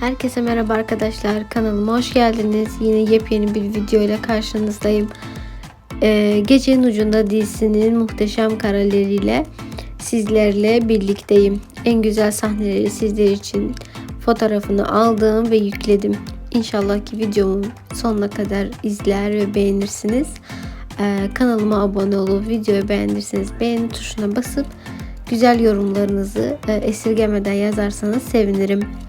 Herkese merhaba arkadaşlar. Kanalıma hoş geldiniz. Yine yepyeni bir video ile karşınızdayım. Ee, Gecenin Ucunda dizisinin muhteşem kareleriyle sizlerle birlikteyim. En güzel sahneleri sizler için fotoğrafını aldım ve yükledim. İnşallah ki videomun sonuna kadar izler ve beğenirsiniz. Ee, kanalıma abone olup videoyu beğenirseniz beğeni tuşuna basıp güzel yorumlarınızı e, esirgemeden yazarsanız sevinirim.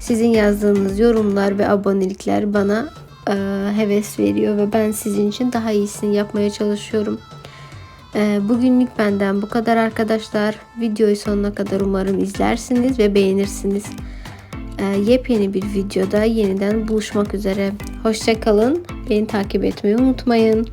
Sizin yazdığınız yorumlar ve abonelikler bana e, heves veriyor ve ben sizin için daha iyisini yapmaya çalışıyorum. E, bugünlük benden bu kadar arkadaşlar. Videoyu sonuna kadar umarım izlersiniz ve beğenirsiniz. E, yepyeni bir videoda yeniden buluşmak üzere. Hoşçakalın. Beni takip etmeyi unutmayın.